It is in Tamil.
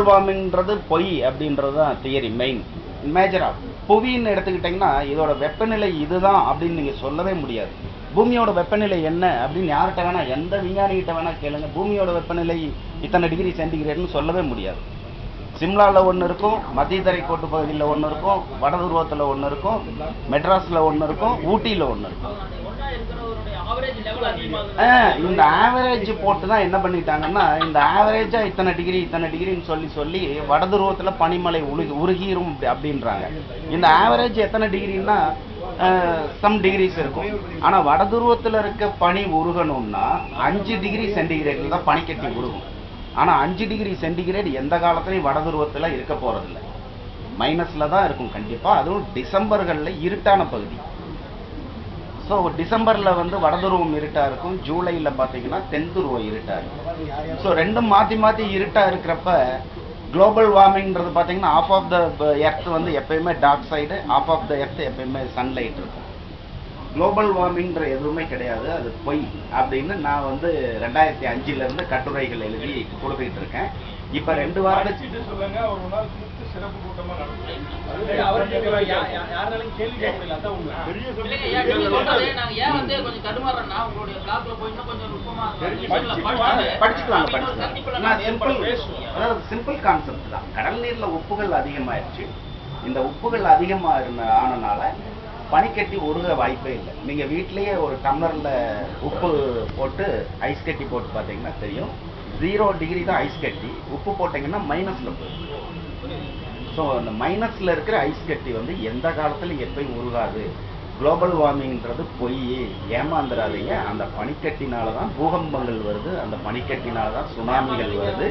குளோபல் வார்மிங்ன்றது பொய் அப்படின்றது தான் தியரி மெயின் மேஜராக புவின்னு எடுத்துக்கிட்டிங்கன்னா இதோட வெப்பநிலை இதுதான் அப்படின்னு நீங்கள் சொல்லவே முடியாது. பூமியோட வெப்பநிலை என்ன அப்படின்னு யார்கிட்ட வேணா எந்த விஞ்ஞானிகிட்ட வேணா கேளுங்க. பூமியோட வெப்பநிலை இத்தனை டிகிரி சென்டிகிரேட்னு சொல்லவே முடியாது. சிம்லாவில் ஒன்று இருக்கும் மத்திய தரைக்கோட்டு கோட்டு பகுதியில் ஒன்று இருக்கும் வட துருவத்தில் ஒன்று இருக்கும் மெட்ராஸில் ஒன்று இருக்கும் ஊட்டியில் ஒன்று இருக்கும். இந்த ஆவரேஜ் போட்டு தான் என்ன பண்ணிட்டாங்கன்னா இந்த ஆவரேஜா இத்தனை டிகிரி இத்தனை டிகிரின்னு சொல்லி சொல்லி வடதுருவத்தில் பனிமலை உருகி உருகிரும் அப்படின்றாங்க. இந்த ஆவரேஜ் எத்தனை டிகிரின்னா சம் டிகிரிஸ் இருக்கும். ஆனால் வட துருவத்துல இருக்க பனி உருகணும்னா அஞ்சு டிகிரி சென்டிகிரேட்டில் தான் பனிக்கட்டி உருகும். ஆனா அஞ்சு டிகிரி சென்டிகிரேட் எந்த காலத்துலையும் வட துருவத்துல இருக்க போறதில்ல. மைனஸ்ல தான் இருக்கும் கண்டிப்பா. அதுவும் டிசம்பர்கள்ல இருட்டான பகுதி. ஸோ டிசம்பரில் வந்து வடதுருவம் இருட்டாக இருக்கும். ஜூலையில் பார்த்தீங்கன்னா தென்துருவம் இருட்டாக இருக்கும். ஸோ ரெண்டும் மாற்றி மாற்றி இருட்டாக இருக்கிறப்ப குளோபல் வார்மிங்ன்றது பார்த்தீங்கன்னா ஆஃப் ஆஃப் த எர்த் வந்து எப்பயுமே dark side of of the earth எப்பயுமே சன்லைட் இருக்கும். குளோபல் வார்மிங்ன்ற எதுவுமே கிடையாது அது பொய் அப்படின்னு நான் வந்து ரெண்டாயிரத்தி அஞ்சுலேருந்து கட்டுரைகள் எழுதி கொடுத்துக்கிட்டு இருக்கேன். இப்போ ரெண்டு. அதாவது சிம்பிள் கான்செப்ட் தான். கடல் நீர்ல உப்புகள் அதிகமாயிருச்சு. இந்த உப்புகள் அதிகமா இருந்த ஆனனால பனிக்கட்டி உருக வாய்ப்பே இல்லை. நீங்கள் வீட்டிலேயே ஒரு டம்ளரில் உப்பு போட்டு ஐஸ் கட்டி போட்டு பார்த்தீங்கன்னா தெரியும். ஜீரோ டிகிரி தான் ஐஸ் கட்டி. உப்பு போட்டிங்கன்னா மைனஸில் போயிடும். ஸோ அந்த மைனஸில் இருக்கிற ஐஸ் கட்டி வந்து எந்த காலத்துலையும் எப்பயும் உருகாது. குளோபல் வார்மிங்கிறது பொய் ஏமாந்துடாதீங்க அந்த பனிக்கட்டினால தான் பூகம்பங்கள் வருது. அந்த பனிக்கட்டினால தான் சுனாமிகள் வருது.